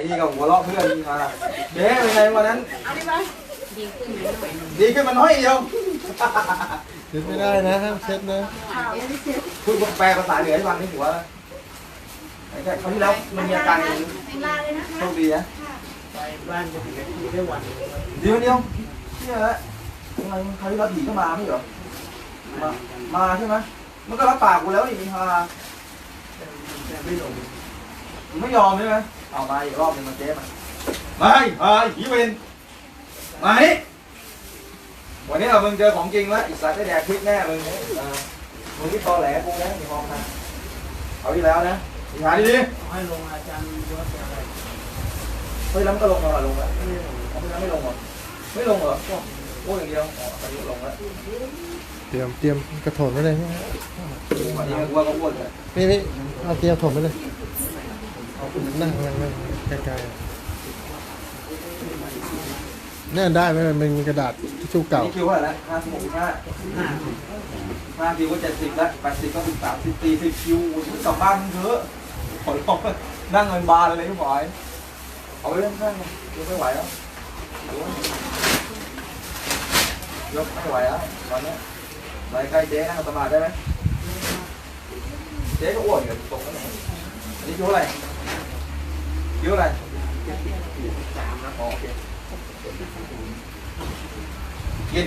นี่ก็หัวเราะเพื่อนนี่มาเจ๊เป็นไงวันนั้น ดีขึ้นนิดหน่อยดีขึ้นมาน้อยเดียวเช็ดไม่ได้นะห้ามเช็ดนะพูดแปลภาษาเหนือให้ฟังที่หัวไม่ใช่คราวที่แล้วมันมีอาการอย่างนี้โชคดีนะไปบ้านจะถึงนาทีได้วันหนึ่งเดียวเดียวเนี่ยแหละทำไมคราวที่แล้วผีก็มาไม่เหรอมามาใช่ไหมมันก็รับปากกูแล้วนี่มีฮาแต่ไม่ลงมึง ไม่ยอมใช่ไหมเอามาอีกรอบหนึงมาเจ๊มาไม่เฮ้ยผีเวนมานี่วันนี้เรามึงเจอของจริงแล้วอีสัตว์ได้แดกพริกแน่มึงเออมึงที่ตอแหลกูนะมีพอนะเอาที่แล้วนะอีหาดีให้ลงอาจารย์ยศอะไรๆเฮ้ยแล้วมันก็ลงแล้วเหรอลงแล้วไม่ลงเอาไม่ลงเหรอไม่ลงเหรอโอ้โอ้อย่างเดียวอ๋อตอนนี้ลงแล้วเตรียมเตรียมกระโถนไว้เลยวันนี้อ้วนก็อ้วนเลยนี่นี่เอาเตรียมถมไปเลย นั่งนั่งนั่งใกล้ๆเนี่ยได้ไหมมันมีกระดาษทิชชู่เก่านี่คิวเท่าแล้วห้าสิบหกห้าห้าห้าคิวก็เจ็ดสิบแล้วแปดสิบก็สิบสามสิบสี่สิบคิวโอ้ยกลับบ้านมึงเถอะขอร้องนั่งเงินบาร์เลยพี่หมอยเอาไปเล่นนั่งยกไม่ไหวแล้วยกไม่ไหวแล้ววันนี้ไปใกล้เจ๊นั่งสมาธิได้ไหมเจ๊ก็อ้วนอยู่ตรงนั้นอันนี้คิวเท่าไห ร่คิวเท่าไหร่สามนะอ๋อโอเคกิน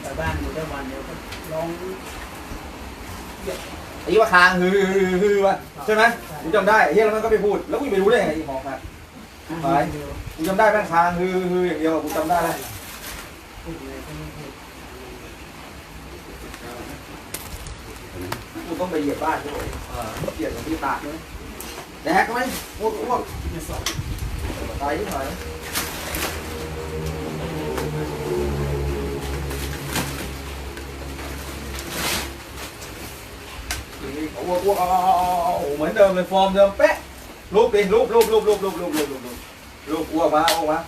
ไปบ้านอยู่ได้วันเดียวก็ร้องไอ้ว่าคางฮือฮือฮือวะใช่ไหมกูจำได้ไอ้เฮียแล้วมันก็ไปพูด แล้วกูจะไปรู้ได้ไงไอ้หอกอะไปกูจำได้แม่งคางฮือฮืออย่างเดียวอะกูจำได้เลย พูดเลยก็ไม่พูด กูต้องไปเหยียบบ้านด้วยเหยียบตรงที่ตากเลยแดกไหมอ้วกอ้วกไม่สอบตายที่ไหนอ้วกอ้วกเหมือนเดิมเลยฟอร์มเดิมเป๊ะรูปดิรูปรูปรูปรูปรูปรูปรูปรูปรูปรูปอ้วกมาอ้วกมา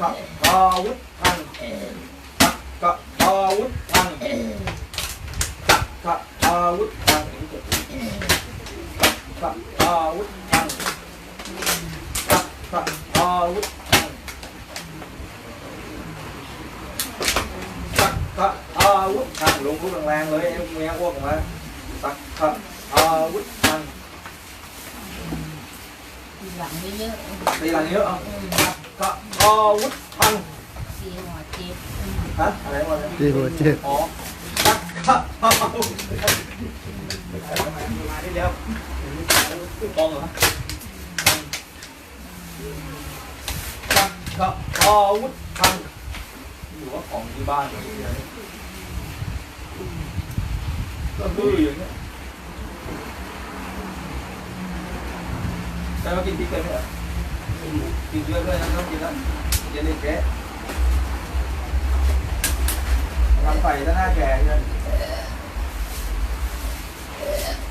กับอาวุธพังกับอาวุธพังกับอาวุธพังกับอาวุธพังกับอาวุธพังกับอาวุธพังลงรูปแรงๆเลยไอ้เมียอ้วกออกมาตักกับอาวุธพัง cặp a út thằng cặp a út thằng cặp cặp a út thằng cặp cặp a út thằng luôn của thằng lan rồi em nghe qua cùng á cặp cặp a út thằng đi lặng đi nhớ đi lặng nhớ không cặp a út thằng chia hòa chia hả à, đấy hòa มาได้แล้วกองเหรอตักกะอาวุธพังอยู่ว่าของที่บ้านอย่างนี้เลยก็คืออย่างเงี้ยแต่ว่ากินพริกเป็นไหมเหรอกินเยอะด้วยนะต้องกินแล้วเย็นเลยแกะ ทำไฟถ้าหน้าแก่ใช่ไหม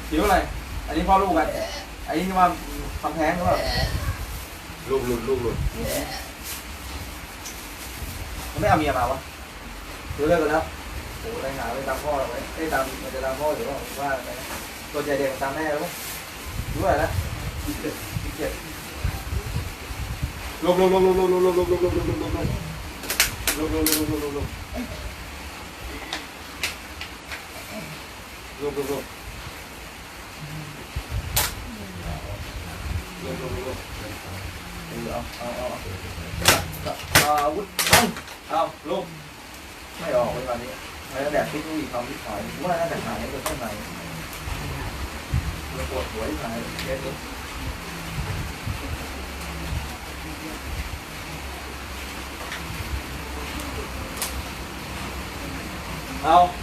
ผิวอะไร อันนี้พ่อลูกกันอันนี้ที่ว่าทำแท้งหรือเปล่าลูกหลุดลูกหลุดมันไม่เอาเมียมาวะหรือเลิกกันแล้วโอ้ได้หาไปตามพ่อเราไว้ได้ตามมันจะตามพ่อหรือว่าว่าอะไรนะตัวใหญ่เด็กตามแม่แล้วมั้งรู้อะไรนะยี่สิบเจ็ดยี่สิบเจ็ดลูกลูกลูกลูกลูกลูกลูกลูกลูกลูกลูกลูกลูกลูกลูกลูก go go go. Go go go go. Ao ao ao quýt không ao luôn mày ồ cái bạn đi. Mày nó đẹp cái gì không? Biết hỏi. Quá nó đẹp này được cái này. Nó cuột đuổi này chết luôn không.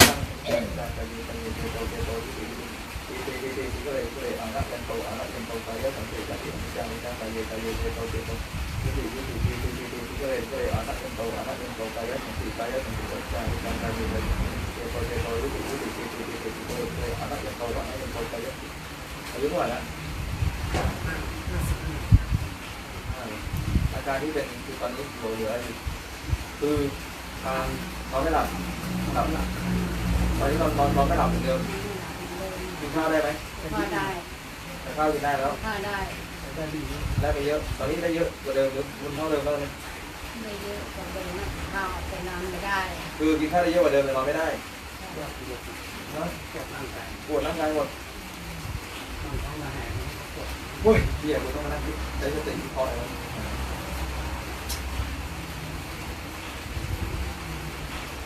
đúng rồi ạ ta quyết định thì còn những bộ nữa thì tư nó mới làm làm là ตอนนี้นอนนอนนอนไม่หลับเหมือนเดิมกินข้าวได้ไหมข้าวได้แต่ข้าวกินได้แล้วพอได้ได้ไปเยอะ ตอนนี้ได้เยอะกว่าเดิมหรือคุณเท่าเดิมแล้วเนี่ยไม่เยอะกว่เดิมนะข้าวไปนอนไม่ได้ คือกินข้าวได้เยอะกว่าเดิมแต่นอนไม่ได้เนะปวดร่างกายหมดโอ้ยเหี้ยปวดต้องมานั่งใช้สติพอแล้ว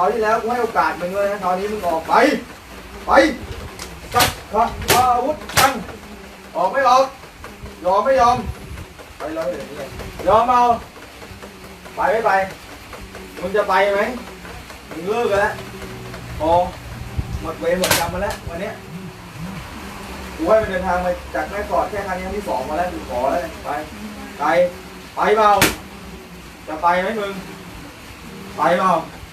คราวที่แล้วกูให้โอกาสมึงเลยนะคราวนี้มึงออกไป ไปสักขะอาวุธทังออกไม่ออก ยอมไม่ยอม ไปเลยเดี๋ยวนี้เลยยอมเอาไปไม่ไปมึงจะไปไหมมึงเลิกกันแล้วพอหมดเวรหมดกรรมมาแล้ววันเนี้ยกูให้มันเดินทางมาจากแม่สอดแค่ครั้งนี้ครั้งที่สองมาแล้วกูขอแล้วเนี่ยไปไปไปเปล่าจะไปไหมมึงไปเปล่า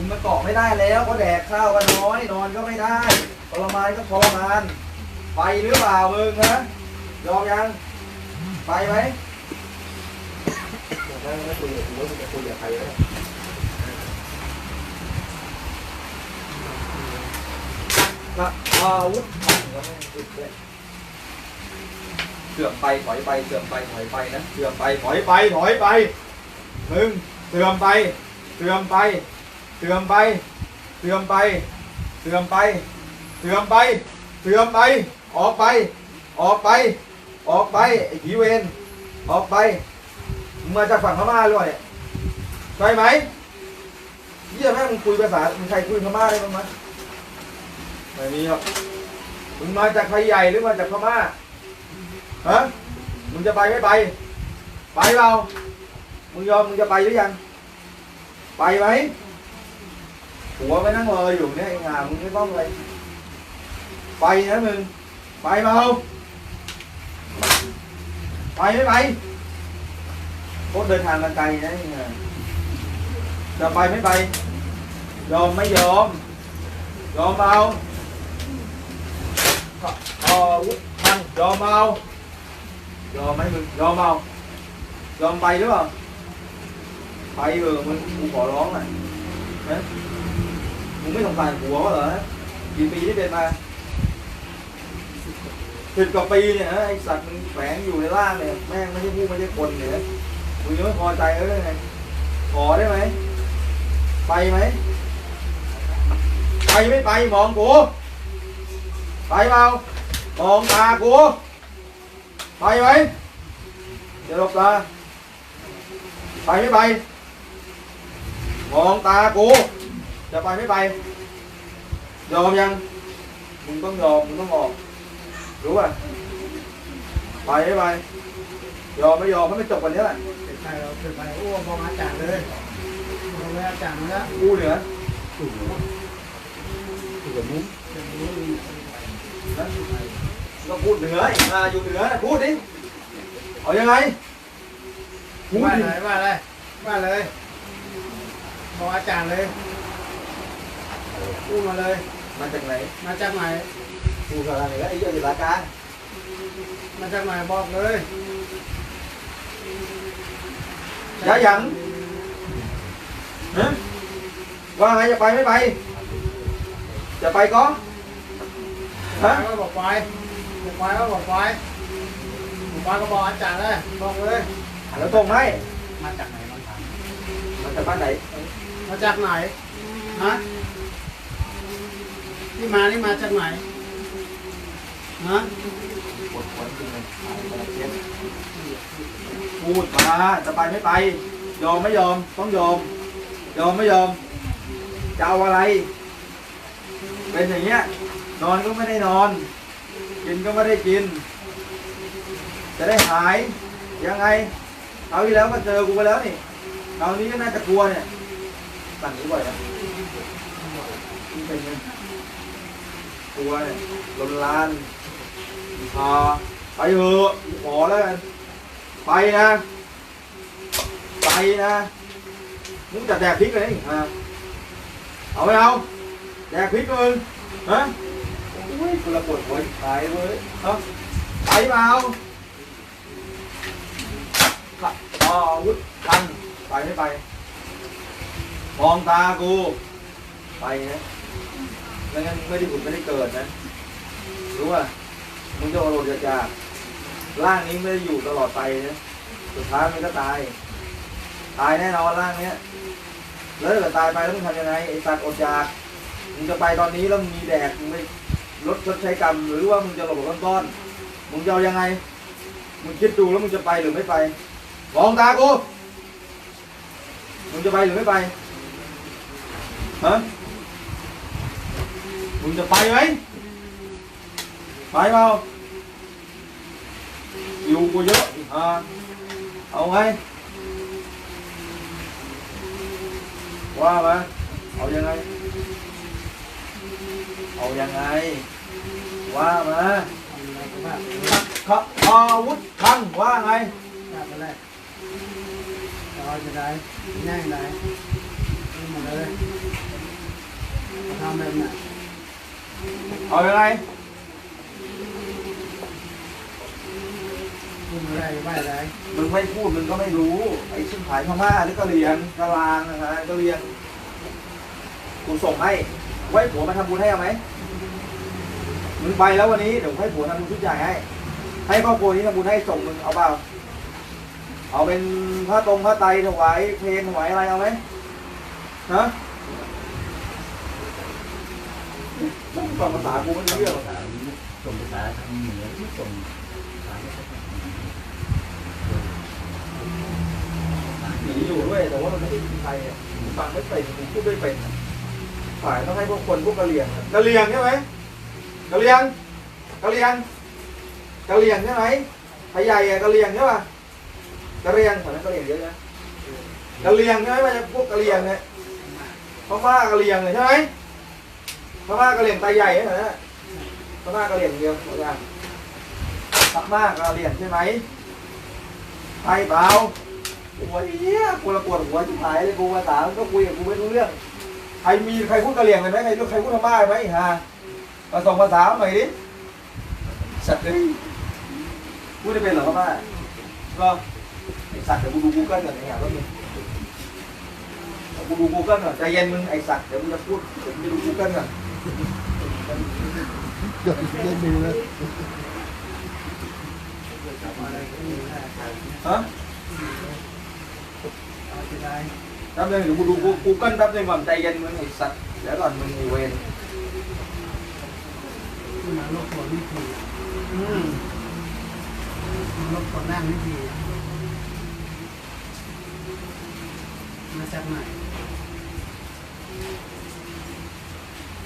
มึงมาเกาะไม่ได้แล้วก็แดกข้าวกันน้อย นอนก็ไม่ได้ทรมานก็ทรมานไปหรือเปล่ามึงนะยอมยัง ไปไหมไม่ไม่คุยกับกูว่างจะคุยกับใครเลยก็อาวุธแล้วไม่ติดเลยเสื่อมไปถอยไปเสื่อมไปถอยไปนะเสื่อมไปถอยไปถอยไปมึงเสื่อมไปเสื่อมไป เสื่อมไป เสื่อมไป เสื่อมไป เสื่อมไป เสื่อมไป ออกไป ออกไป ออกไปไอ้ผีเวรออกไปมึงมาจากฝั่งพม่าด้วยใช่ไหมเยี่ยแม่งมึงคุยภาษามึงใครคุยพม่าได้บ้างไหมยไม่มีหรอกมึงมาจากไทยใหญ่หรือมาจากพม่าฮะมึงจะไปไม่ไป ไปเปล่ามึงยอมมึงจะไปหรือยัง ไปไหม വേണം cái bóng này bay hả mình bay bao không? Bay mới bay? Có đơn hàng là cày đấy giờ bay mới bay. Dòm mấy dòm? Dòm bao? Ờ thằng dòm bao? Dòm mấy mình dòm bao? Dòm bay đúng không? Bay vừa mình cũng bỏ lón này. Đấy. งไม่สงสารหัวเหรอกี่ปีที่เป็นมาสิบกว่าปีเนี่ยไอสัตว์มันแฝงอยู่ในร่างเนี่ยแม่งไม่ใช่ผู้ไม่ใช่คนเนี่ยมึงยังไม่พอใจเขาได้ไงขอได้ไหมไปไหมไปไม่ไปมองกูไปเปล่ามองตากูไปไหมเดี๋ยวหลบตาไปไม่ไปมองตากู จะไปไม่ไปยอมยังมึงต้องยอมมึงต้องออกรู้ป่ะไปไม่ไปยอมไม่ยอมมันไม่จบวันนี้แหละเป็นใครเราเป็นใครอ้วกพอมาจากเลยพอมาจากมาแล้วกูเหนือถูกถูกกับมุ้งจะรู้มีนะก็พูดเหนืออีกอ่าอยู่เหนือนะพูดดิเอายังไงพูดว่าดิเลยว่าเลยว่าเลยพออาจารย์เลย உங்களை மச்சங்களை மச்சமாய் உங்களை ஐயோ இதாக்கா மச்சமாய் பாப்பே giá dặn hả? Qua hai giờ bay máy bay. Giờ bay có. Hả? Một bay một bay có bay một bay anh chàng đây. Con ơi nó con đấy. Mà chặt này mà chặt ban hả? กเลยย้ายหยังฮะว่มาจารย์เลยบอกเลยแล้วส่มาจากไหนบ้างครับมันจะบ้านไหาจากไหนฮะที่มานี่มาจากไหนฮะปวดหัวจริงเลยพูดมาจะไปไม่ไป ยอมไม่ยอม ต้องยอม ยอมไม่ยอม จะเอาอะไร เป็นอย่างเงี้ย นอนก็ไม่ได้นอน กินก็ไม่ได้กิน จะได้หาย ยังไง เอาที่แล้วก็เจอกูไปแล้วนี่ครานี้ก็น่าจะกลัวเนี่ยสั่งนี้บ่อยนะที่เป็นไงก ลัวเนี่ยลนลานพาไปเถอะขอแล้วกันไปนะ ไปนะมึงจะแดกพริกเลยนี่ะเอาไม่เอาแดกพริกมึงฮะโอ้ยคนละปวดหัวหายเว้ยเอาไปเปล่าขับอาวุธกันไปไม่ไปมองตากู ไปนะ ไม่งั้นไม่ได้ผุดไม่ได้เกิดนะ รู้ป่ะมึงจะโอรสจะจากร่างนี้ไม่ได้อยู่ตลอดไปนะสุดท้ายมันก็ตาย ตายแน่นอนร่างเนี้ย แล้วถ้าเกิดตายไปแล้วมึงทำยังไงไอ้สัตว์อดอยากมึงจะไปตอนนี้แล้วมึงมีแดกมึงไม่ลดชดใช้กรรมหรือว่ามึงจะหลบกับก้อนมึงจะเอายังไง มึงคิดดูแล้วมึงจะไปหรือไม่ไปมองตากูมึงจะไปหรือไม่ไปฮะ มึงจะไปไหมไปเปล่าอยู่กูเยอะอ่าเอาไงว่ามาเอายังไง เอายังไง ว่ามาอะไรก็แบบขอาวุธคังว่าไงแบบอะไรเราจะได้แน่งได้นี่หมดเลยทำแบบไหน เอายังไงพูดอะไรไปอะไรมึงไม่พูดมึงก็ไม่รู้ ไอ้ชิมหายพม่าหรือกะเหรียงกะลางนะฮะกะเหรียงกูส่งให้ ไว้ผัวมาทำบุญให้เอาไหมมึงไปแล้ววันนี้เดี๋ยวให้ผัวทำบุญชุดใหญ่ให้ ให้ครอบครัวนี้ทำบุญให้ส่งมึงเอาเปล่า เอาเป็นพระตรงพระไตรถวายเพลงถวายอะไรเอาไหมฮะ ฟังภาษากูไม่รู้เรื่องหรอกส่งภาษาทางเหนือที่ส่งภาษาหนีอยู่ด้วยแต่ว่ามันไม่ได้ยินไทยฟังไม่เป็นผมพูดไม่เป็นฝ่ายต้องให้พวกคนพวกกะเหรี่ยงกะเหรี่ยงใช่ไหมกะเหรี่ยงกะเหรี่ยงกะเหรี่ยงใช่ไหมไทยใหญ่กะเหรี่ยงใช่ป่ะกะเหรี่ยงแถวนั้นกะเหรี่ยงเยอะนะกะเหรี่ยงใช่ไหมพวกกะเหรี่ยงเนี่ยพม่ากะเหรี่ยงเลยใช่ไหม พม่ากะเหรี่ยงไทยใหญ่ใช่ไหมพม่ากะเหรี่ยงเดียวตัวอย่างพม่ากะเหรี่ยงใช่ไหมไทยเปล่าโอ้ยเหี้ยกูละปวดหัวชิบหายเลยกูภาษามก็คุยกับกูไม่รู้เรื่องใครมีใครพูดกะเหรี่ยงเลยไหมใครรู้ใครพูดพม่าไหมฮะมาส่งภาษาหน่อยดิสัตว์เลยพูดได้เป็นเหรอพม่าก็ไอสัตว์เดี๋ยวกูดูกูเกิลก่อนไอ้ห่าก็มีกูดูกูเกิลก่อนใจเย็นมึงไอสัตว์เดี๋ยวมึงจะพูดเดี๋ยวมึงจะดูกูเกิลก่อน เดี๋ยวเล่นดูแล้วอะไรก็มีได้ฮะเราจะได้แป๊บนึงเดี๋ยวกูดูกูกู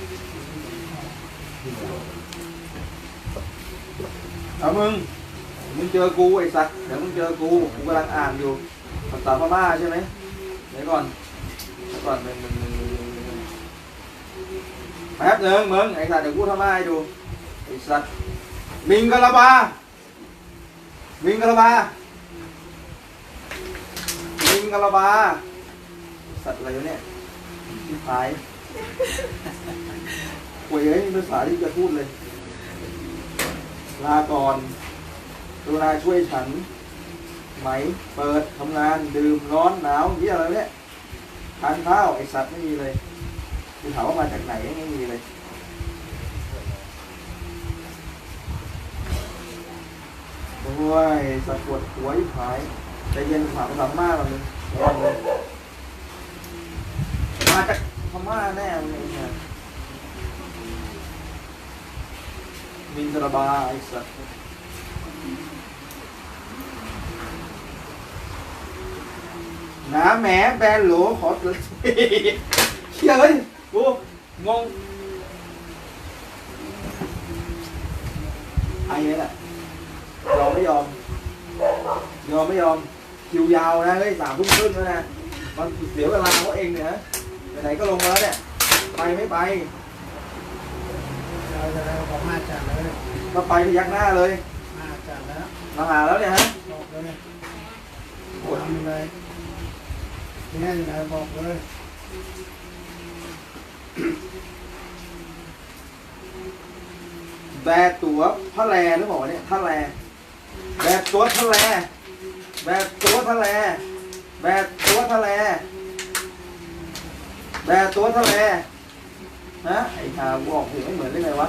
เกิลแป๊บนึงก่อนใจเย็นมึงมึงเวรที่มาลบคนนี่ทีอืมลบคนนั่งนี่ทีมาจากไหนเอามึง มึงเจอกูไอ้สัตว์เดี๋ยวมึงเจอกูกูกำลังอ่านอยู่ภาษาพม่าใช่ไหมเดี๋ยวก่อนเดี๋ยวก่อนมึงมึงมึงมึงมึงแป๊บหนึงมึงไอ้สัตว์เดี๋ยวกูทำมให้ดูไอ้สัตว์มิงกะลาบามิงกะลาบามิงกะลาบาสัตว์อะไรวะเนี่ยที่พาย โอ้ยเอ้ยภาษาที่จะพูดเลย ลาก่อนกรุณาช่วยฉัน ไหม เปิดทำงาน ดื่มร้อนหนาวเยี่ยอะไรเนี่ยทานข้าวไอสัตว์ไม่มีเลยกูถามว่ามาจากไหนไม่มีเลยโอ้ยสะกดหัวยิ่หายใจเย็นถามภาษาพม่ากเลยมาจาก அம்மானே அவங்க விந்திரபா ஐசா Nà mẹ bé lỗ hot là Trời ơi Ô Ngon Hay vậy nè Rồi mới dòm Rồi mới dòm Chiều giàu ra cái bà phun nữa nè Con tiểu cái la của em nữa ไหนก็ลงมาแล้วเนี่ย ไปไม่ไป เราได้ขอปยักหน้าเลย มาจัดแล้วมาหาแล้วเนี่ยฮะบอกเลยทำเลยนี่ยไหนบอกเลยแบตัวทะเลหรือเปล่าเนี่ยทะเลแบบตัวทะเลแบบตัวทะเลแบบตัวทะเล แบกตัวพระแลฮะไอ้ชาบอกถึงไม่เหมือนได้ไงวะ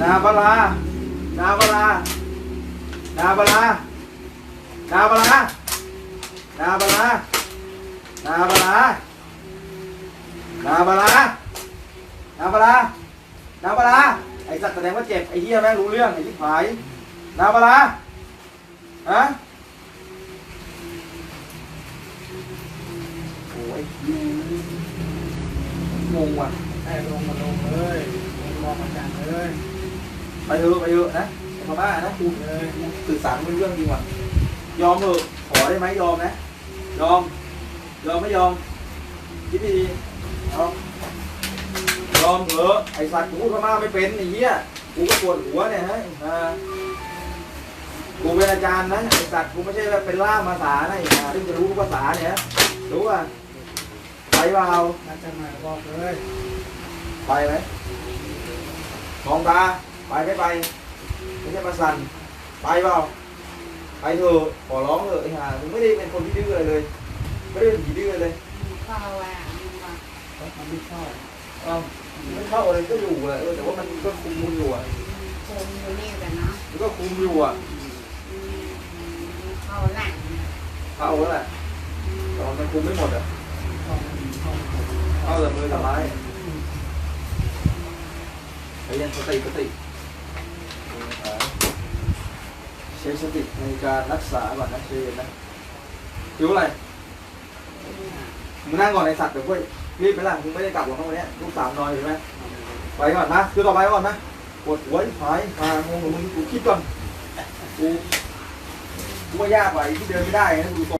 นาบลานาบลานาบลานาบลานาบลานาบลานาบลานาบลานาบลาไอ้สัตว์แสดงว่าเจ็บไอ้เหี้ยแม่งรู้เรื่องไอ้ที่ผายนาบลาฮะ งงว่ะให้ลงมาลงเลยบอกมาจัดเลยไปเถอะไปเถอะนะไอ้พม่านะกูเลยสื่อสารไม่เรื่องจริงว่ะยอมเถอะขอได้ไหมยอมนะ ยอม ยอมไม่ยอมคิดดีๆเอายอมเถอะไอสัตว์กูพูดพม่าไม่เป็นไอ้เหี้ยกูก็ปวดหัวเนี่ยฮะกูเป็นอาจารย์นะไอสัตว์กูไม่ใช่ว่าเป็นล่ามภาษานะไอ้ห่าที่จะรู้ภาษาเนี่ยรู้ป่ะ เปล่ามาจัดมาบอกเลยไปไหมมองตาไปไม่ไปไม่ใช่มาสั่นไปเปล่าไปเถอะขอร้องเถอะไอ้ห่ามึงไม่ได้เป็นคนที่ดื้ออะไรเลย ไม่ได้เป็นผีดื้อเลยเข้าอะว่าเขาทำไม่ชอบเอ้าไม่เข้าอะไรก็อยู่แหละเออแต่ว่ามันก็คุมมึงอยู่อะคงอยู่นี่กันเนาะมันก็คุมอยู่อะเข้าหลังเข้าแล้วแหละแต่มันคุมไม่หมดอะ ห้องห้องเข้าแต่มือกับไม้พยายามสติสติใช้สติในการรักษาก่อนนะเชนนะคิวอะไรมึงนั่งก่อนไอสัตว์เดี๋ยวพ่อยรีบไปละมึงไม่ได้กลับหรอกทั้งวันนี้ลูกสามนอนอยู่ไหมไปก่อนนะคือต่อไปก่อนนะปวดหัวหายมางงมึงกูคิดก่อนกูกูว่ายากกว่าไอ้ที่เดินไม่ได้นะกู